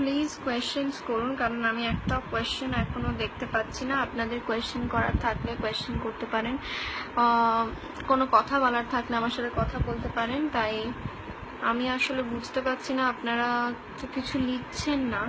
Please questions করুন, কারণ আমি একটা কোয়েশ্চেন এখনও দেখতে পাচ্ছি না। আপনাদের কোয়েশ্চেন করার থাকলে কোয়েশ্চেন করতে পারেন। কোনো কথা বলার থাকলে আমার সাথে কথা বলতে পারেন। তাই আমি আসলে বুঝতে পারছি না, আপনারা তো কিছু লিখছেন না।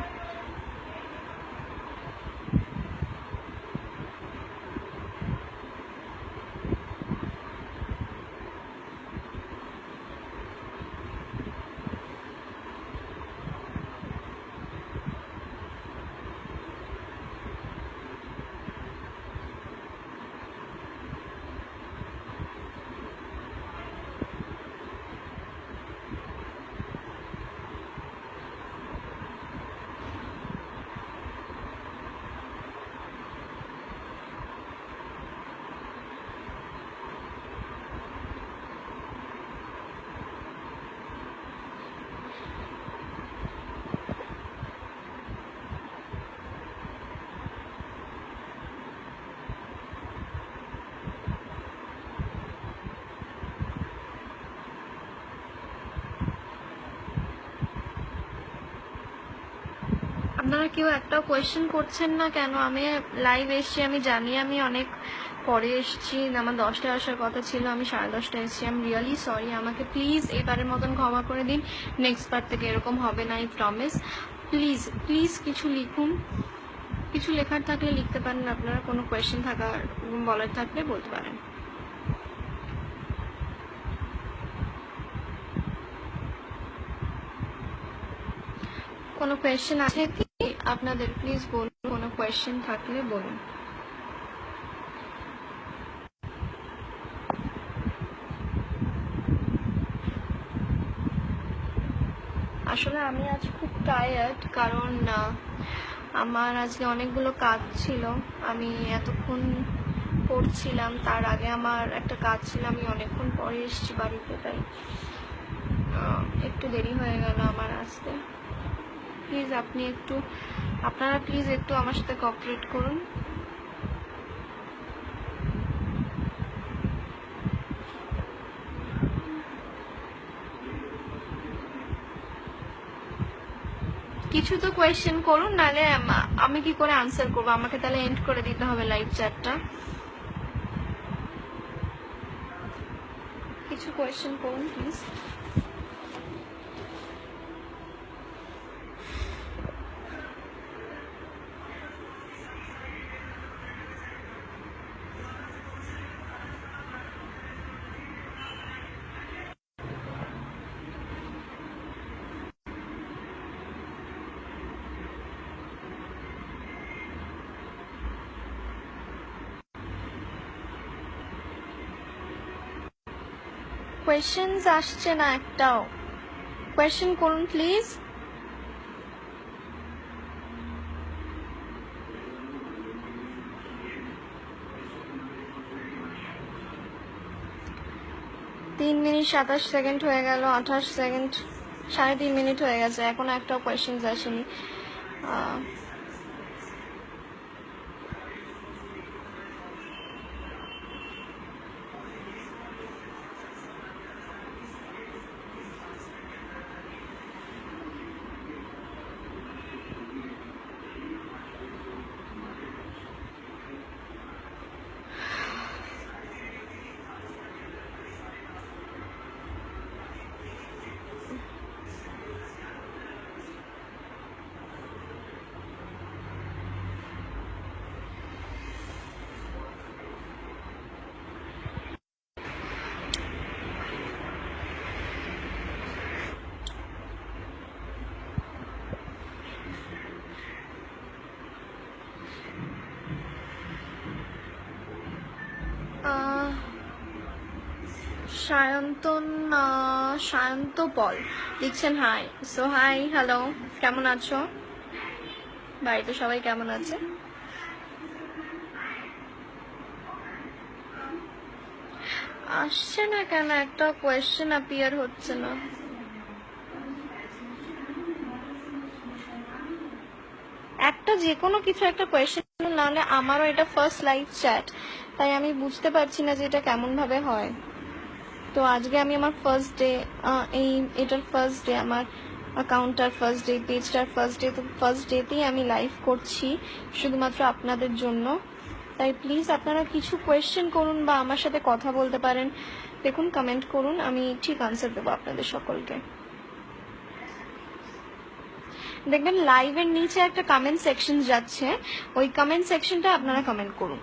আপনারা কেউ একটাও কোয়েশ্চেন করছেন না কেন? আমি লাইভ এসছি, আমি জানি, আমি অনেক পরে এসছি। আমার দশটায় আসার কথা ছিল, আমি সাড়ে দশটায় এসেছি। আমি রিয়েলি সরি আমাকে প্লিজ এবারের মতন ক্ষমা করে দিন। নেক্সট বার থেকে এরকম হবে না আই প্রমিস প্লিজ প্লিজ কিছু লিখুন। কিছু লেখার থাকলে লিখতে পারেন। আপনারা কোনো কোয়েশ্চেন থাকার বলার থাকলে বলতে পারেন। কোনো কোয়েশ্চেন আছে? কি আপনাদের প্লিজ বলুন কোনো কোয়েশ্চেন থাকলে বলুন। আসলে আমি আজ খুব টায়ার্ড কারণ আমার আজকে অনেকগুলো কাজ ছিল। আমি এতক্ষণ পড়ছিলাম, তার আগে আমার একটা কাজ ছিল, আমি অনেকক্ষণ পরে এসেছি বাড়িতে, তাই একটু দেরি হয়ে গেল আমার আসতে প্লিজ আপনি একটু, আপনারা প্লিজ একটু আমার সাথে কোঅপারেট করুন। কিছু তো কোয়েশ্চেন করুন, নাহলে আমি কি করে আনসার করব? আমাকে তাহলে এন্ড করে দিতে হবে লাইভ চ্যাটটা কিছু কোয়েশ্চেন করুন প্লিজ কোয়েশ্চেন্স আসছে না একটাও। কোয়েশ্চেন করুন প্লিজ তিন মিনিট সাতাশ সেকেন্ড হয়ে গেল, আঠাশ সেকেন্ড, সাড়ে তিন মিনিট হয়ে গেছে, এখনও একটাও কোয়েশ্চেন্স আসেনি। সায়ন্তন সায়ন্ত পল। লিখছেন হাই সো হাই হ্যালো কেমন আছো? বাড়িতে সবাই কেমন আছে? আসছে না কেন? একটা কোয়েশ্চেন অ্যাপিয়ার হচ্ছে না। একটা যে কোনো কিছু একটা কোয়েশ্চেন নাহলে আমারও এটা ফার্স্ট লাইভ চ্যাট তাই আমি বুঝতে পারছি না যে এটা কেমন ভাবে হয়। তো আজকে আমি আমার ফার্স্ট ডে এই, এটার ফার্স্ট ডে আমার অ্যাকাউন্টটার ফার্স্ট ডে পেজটার ফার্স্ট ডে তো ফার্স্ট ডেতেই আমি লাইভ করছি শুধুমাত্র আপনাদের জন্য। তাই প্লিজ আপনারা কিছু কোয়েশ্চেন করুন বা আমার সাথে কথা বলতে পারেন। দেখুন কমেন্ট করুন, আমি ঠিক আনসার দেবো আপনাদের সকলকে। দেখবেন লাইভের নিচে একটা কমেন্ট সেকশন যাচ্ছে। ওই কমেন্ট সেকশনটা আপনারা কমেন্ট করুন।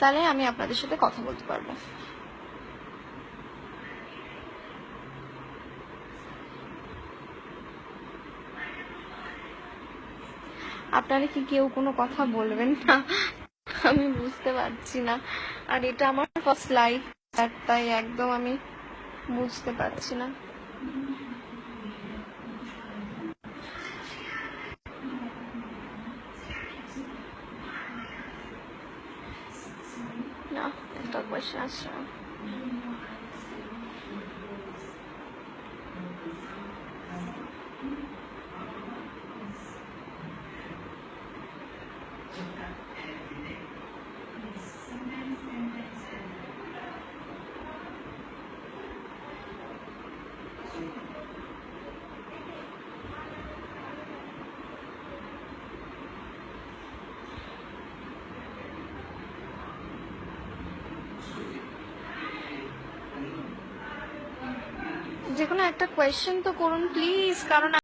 তাহলে আমি আপনাদের সাথে কথা বলতে পারব। আপনারা কি কেউ কোনো কথা বলবেন না? আমি বুঝতে পারছি না। আর এটা আমার ফার্স্ট লাইফ তাই একদম আমি বুঝতে পারছি না। না যে কোনো একটা কোয়েশ্চেন তো করুন প্লিজ কারণ